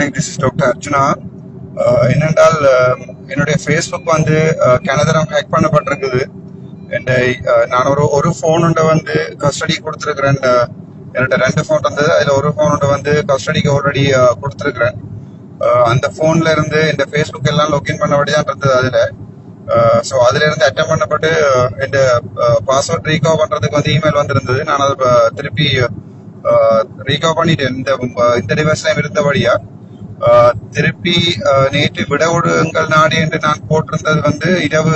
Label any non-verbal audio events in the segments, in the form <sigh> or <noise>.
Morning this is doctor Arjuna என்னென்றால் uh, என்னுடைய Facebook வந்து uh, கனதரம் ஹேக் பண்ணப்பட்டிருக்குது. என் uh, நான் ஒரு ஒரு ஃபோன் வந்து கஸ்டடி கொடுத்துருக்குறேன். என்னோட ரெண்டு ஃபோன் இருந்தது அதில் ஒரு ஃபோன் வந்து கஸ்டடிக்கு ஆல்ரெடி கொடுத்துருக்குறேன். அந்த ஃபோன்ல இருந்து இந்த ஃபேஸ்புக் எல்லாம் லொக்கின் பண்ணபடி தான் இருந்தது அதில். ஸோ அதுல இருந்து அட்டம் பண்ணப்பட்டு இந்த பாஸ்வேர்ட் ரீகவர் பண்ணுறதுக்கு வந்து இமெயில் வந்திருந்தது. நான் அதை திருப்பி ரீகவர் பண்ணிட்டேன். இந்த இந்த டிவைஸ்லாம் இருந்தபடியா திருப்பி நேற்று விடவுடுங்கள் நாடு என்று நான் போட்டிருந்தது வந்து இரவு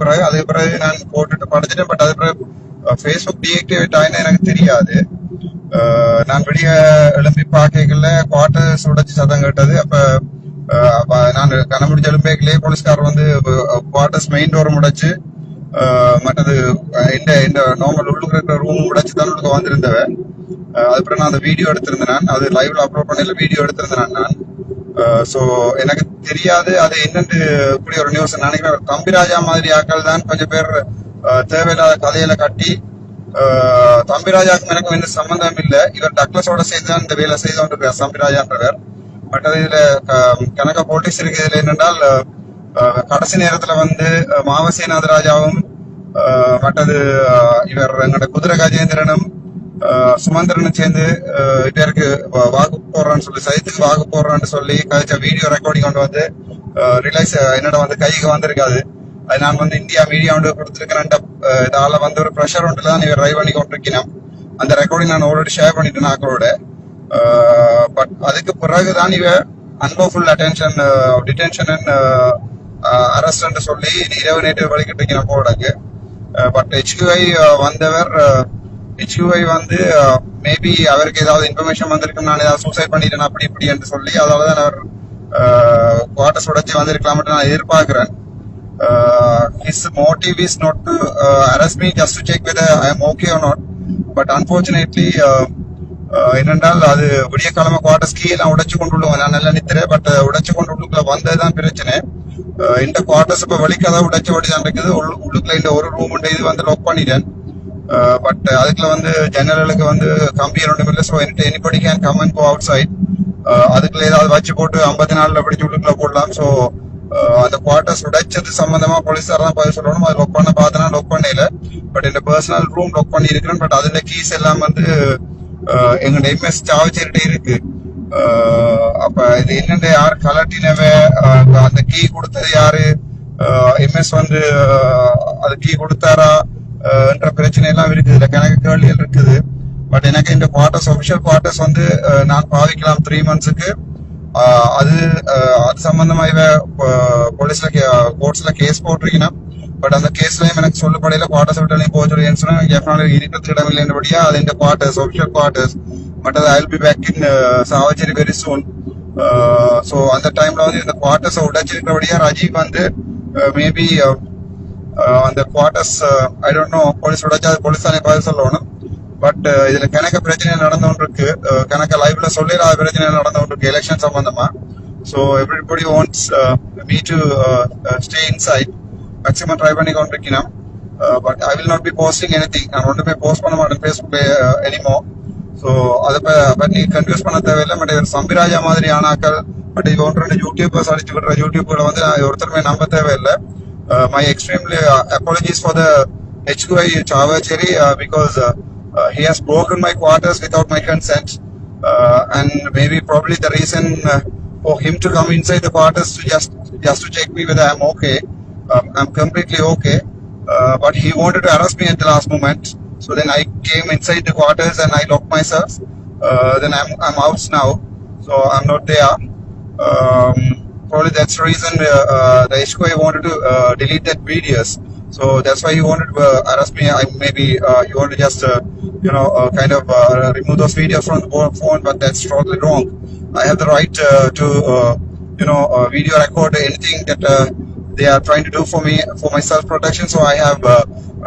பிறகு அதுக்கு பிறகு நான் போட்டுட்டு படிச்சிட்டேன் பட் அது பிறகு ஃபேஸ்புக் டீஆக்டிவேட் ஆயினா எனக்கு தெரியாது. நான் வெளிய எழும்பி பார்க்கல. குவார்டர்ஸ் உடைச்சு சதம் கேட்டது. அப்ப நான் அப்ப நான் கண்ணமுடிச்சு எழும்பேக்கிலே போலீஸ்காரர் வந்து குவார்டர்ஸ் மெயின் டோர் முடைச்சு மற்றது இந்த இந்த நார்மல் உள்ளுக்கு இருக்கிற ரூம் முடைச்சு தான் உள்ளுக்கு வந்திருந்தவன். அதுக்கப்புறம் நான் அந்த வீடியோ எடுத்திருந்தேன் நான். அது லைவ்ல அப்லோட் பண்ணல வீடியோ எடுத்திருந்தேன் நான். ஸோ எனக்கு தெரியாது. அது என்னென்று கூடிய ஒரு நியூஸ் நினைக்கிறேன். தம்பிராஜா மாதிரி ஆக்கள் தான் கொஞ்சம் பேர் தேவையில்லாத கதையில கட்டி அஹ், தம்பிராஜாக்கும் எனக்கும் எந்த சம்பந்தம் இல்லை. இவர் டக்ளஸோட சேர்ந்து தான் இந்த வேலை செய்து கொண்டிருக்கார் தம்பிராஜான்றவர் மற்றது இதுல க- கனகா இருக்கு இதுல என்னென்றால் கடைசி நேரத்துல வந்து அஹ், மாவசேநாத ராஜாவும் மற்றது இவர் எங்களோட குதிரை கஜேந்திரனும் சுமந்திரனும் சேர்ந்து இருக்கு வாக்கு போடுறான்னு சொல்லி சைத்துக்கு வாக்கு போடுறான்னு சொல்லி கழிச்ச வீடியோ ரெக்கார்டிங் கொண்டு வந்து ரிலைஸ் என்னோட வந்து கைக்கு வந்திருக்காது. அது நான் வந்து இந்தியா மீடியா வந்து கொடுத்துருக்கிறேன். இதால வந்து ஒரு ப்ரெஷர் ஒன்று தான் இவர் ட்ரைவ் பண்ணி கொண்டிருக்கிறேன் அந்த ரெக்கார்டிங் நான் ஆல்ரெடி ஷேர் பண்ணிட்டேன் அக்களோட பட் அதுக்கு பிறகுதான் இவ unlawful attention detention and arrest சொல்லி இரவு நேற்று வழிகிட்டு இருக்கிறேன் போடக்கு பட் ஹெச்யூஐ வந்தவர் ஹெச்யூஐ வந்து uh, மேபி அவருக்கு ஏதாவது இன்ஃபர்மேஷன் வந்திருக்கும் நான் ஏதாவது சூசைட் பண்ணிட்டேன் அப்படி இப்படி என்று சொல்லி அதால தான் அவர் uh, குவார்டர்ஸ் உடச்சி வந்திருக்கலாம் நான் எதிர்பார்க்கிறேன். His motive is not to arrest me just check with to uh, I whether okay am okay but not. என்னென்றால் அது விடிய காலமா குவார்டர்ஸ் கீழே எல்லாம் உடைச்சு கொண்டு உள்ளவங்க நான் நல்லா நித்துறேன் பட் உடைச்சு கொண்டு உள்ளுக்குள்ள வந்ததுதான் பிரச்சனை. இந்த குவார்டர்ஸ் இப்ப வலிக்காத உடைச்சு ஓடிதான் இருக்குது. உள்ளு- உள்ளுக்குள்ள இந்த ஒரு ரூம் இது வந்து லாக் பண்ணிட்டேன். பட் அதுக்குள்ள வந்து ஜன்னலுக்கு வந்து கம்பி ஒன்றும் இல்லை so anybody can come and go outside அதுக்குள்ள ஏதாவது வச்சு போட்டு ஐம்பத்தி நாளில் பிடிச்சி உள்ளுக்குள்ள போடலாம். ஸோ அந்த குவார்டர்ஸ் உடைச்சது சம்பந்தமா போலீஸார் தான் பதில் சொல்லணும். அது லொக் பண்ண பார்த்தனா லொக் பண்ணல பட் இந்த பர்சனல் ரூம் லொக் பண்ணி இருக்கிறேன் பட் அதுல கீஸ் எல்லாம் வந்து அஹ், எங்க எம்எஸ் சாவச்சிட்டு இருக்கு. அப்ப இது என்னென்ன யார் கலட்டினவ அந்த கீ கொடுத்தது யாரு? எம்எஸ் வந்து அது கீ கொடுத்தாரா? என்ற பிரச்சனை எல்லாம் இருக்குது. இதுல கணக்கு கேள்விகள் இருக்குது. பட் எனக்கு இந்த குவார்டர்ஸ் ஒபிஷியல் குவார்டர்ஸ் வந்து நான் பாவிக்கலாம் த்ரீ மந்த்ஸுக்கு அது அது சம்பந்தமாக இவ போலீஸ்ல கோர்ட்ஸ்ல கேஸ் போட்டிருக்கீங்கன்னா பட் அந்த கேஸ்லயும் எனக்கு சொல்லப்படையில குவார்டர்ஸ் விட்டு போக சொல்லி சொன்னா எஃப்னால இருக்கிறதுக்கு அது இந்த குவார்டர்ஸ் ஒபிஷியல் குவார்டர்ஸ் பட் அது I be back in Chavakachcheri very soon so அந்த டைம்ல வந்து இந்த குவார்டர்ஸை உடைச்சிருக்கிறபடியா ரஜீவ் வந்து மேபி அந்த quarters I don't know police உடைச்சா அது போலீஸ்தானே பதில் சொல்லணும். பட் uh, இதுல கணக்க பிரச்சனை நடந்து இருக்கு uh, கணக்க லைவ்ல சொல்லிடாத பிரச்சனை நடந்து இருக்கு எலெக்ஷன் சம்பந்தமா so everybody wants me to stay inside maximum try பண்ணி கொண்டிருக்கணும். But I will not be posting anything நான் ஒன்றுமே போஸ்ட் பண்ண மாட்டேன் ஃபேஸ்புக் எனிமோ ஸோ அதை பட் நீ கன்ஃபியூஸ் பண்ண தேவையில்லை. பட் இவர் சம்பிராஜா மாதிரி ஆனாக்கள் பட் இது ஒன்று ரெண்டு யூடியூபர்ஸ் அடிச்சு விடுற யூடியூப்ல வந்து நான் ஒருத்தருமே நம்ப தேவையில்லை. Uh, my extremely uh, apologies for the HQI Chavacheri uh, because he has broken my quarters without my consent. and maybe probably the reason for him to come inside the quarters to just just to check me whether I'm okay. Um, I'm completely okay. Uh, but he wanted to arrest me at the last moment. So then I came inside the quarters and I locked myself. Uh, then I'm, I'm out now. So I'm not there. Um, probably that's the reason uh, uh, the HQI wanted to uh, delete that videos. So that's why he wanted to uh, arrest me. I maybe uh, you want to just uh, you know uh, kind of remove those videos from the phone, but that's totally wrong. I have the right to you know video record anything that they are trying to do for me for my self protection. So I have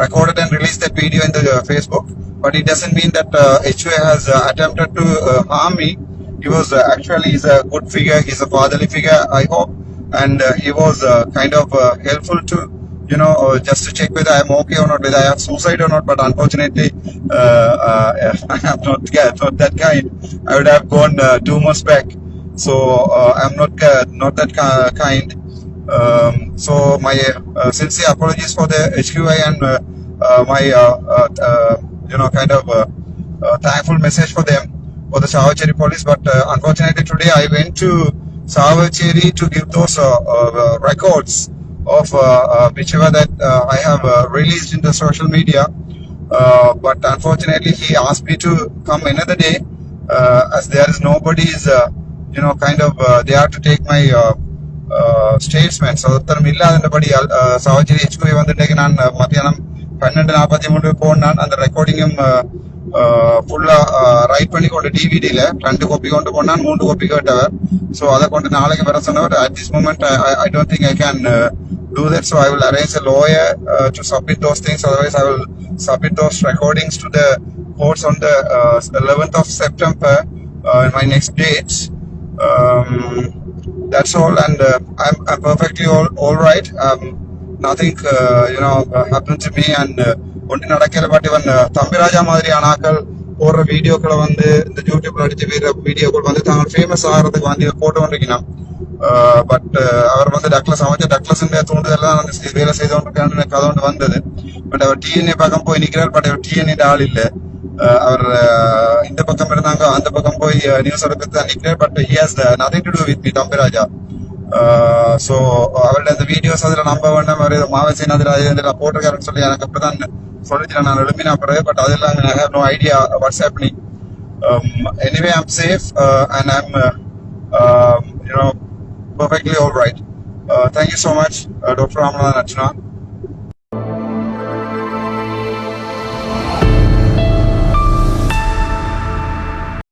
recorded and released that video in the Facebook. But it doesn't mean that uh, HUA has attempted to harm me. He was uh, actually he's a good figure. He's a fatherly figure, I hope, and uh, he was uh, kind of uh, helpful to you know uh, just to check whether I'm okay or not, whether I have suicide or not. But unfortunately, uh, uh, <laughs> I am not, yeah, not that kind. I would have gone uh, two months back. So uh, I'm not uh, not that ki- kind. Um, so my uh, sincere apologies for the HQI and uh, uh, my uh, uh, uh, you know kind of uh, uh, thankful message for them for the Savacheri police. But uh, unfortunately today I went to Savacheri to give those uh, uh, records of uh, uh, whichever that uh, I have uh, released in the social media. Uh, but unfortunately, he asked me to come another day, uh, as there is nobody is, uh, you know, kind of uh, there to take my uh, uh, statements. So ஒருத்தரும் இல்லாதபடி சாவச்சேரி ஹெச்குஐ வந்துட்டு நான் uh, மத்தியானம் பன்னெண்டு நாற்பத்தி மூணு போனான் அந்த ரெக்கார்டிங்கும் ஃபுல்லா ரைட் பண்ணி கொண்டு டிவிடியில ரெண்டு காப்பி கொண்டு போனான் மூணு காப்பி கேட்டவர் ஸோ அதை கொண்டு நாளைக்கு வர சொன்னவர் at this moment I don't think I can do that. So I will arrange a lawyer uh, to submit those things. Otherwise, I will submit those recordings to the courts on the uh, 11th of September uh, in my next date. Um, that's all, and uh, I'm, I'm perfectly all, all right. Um, nothing, uh, you know, uh, happened to me, and uh, ஒன்று நடக்கிற but இவன் தம்பிராஜா மாதிரியான ஆக்கள் போடுற வீடியோக்களை வந்து இந்த யூடியூப்ல அடிச்சு வீடுற வீடியோக்கள் வந்து தாங்கள் ஃபேமஸ் ஆகிறதுக்கு வந்து போட்டு கொண்டிருக்கணும் பட் அவர் வந்து டக்ளஸ் அமைச்சர் டக்ளஸ் தூண்டுதெல்லாம் வந்து வேலை செய்து கொண்டிருக்கான்னு கதை ஒன்று வந்தது. பட் அவர் டிஎன்ஏ பக்கம் போய் நிற்கிறார் பட் அவர் டிஎன்ஏ ஆள் இல்லை. அஹ் அவர் இந்த பக்கம் இருந்தாங்க அந்த பக்கம் போய் நியூஸ் எடுக்கிறது தான் நிற்கிறார் but he has nothing to do with me Thambiraja so அவருடைய அந்த வீடியோஸ் அதில் நம்ப வேண்டாம் அவர் மாவசன் அதில் அது இதில் போட்டிருக்காருன்னு சொல்லி எனக்கு அப்படிதான் சொல்லிச்சு நான் எழுப்பினா பிறகு பட் அதெல்லாம் I have no idea what's happening anyway I'm safe and I'm you know perfectly all right. Uh, thank much doctor Ramanathan uh,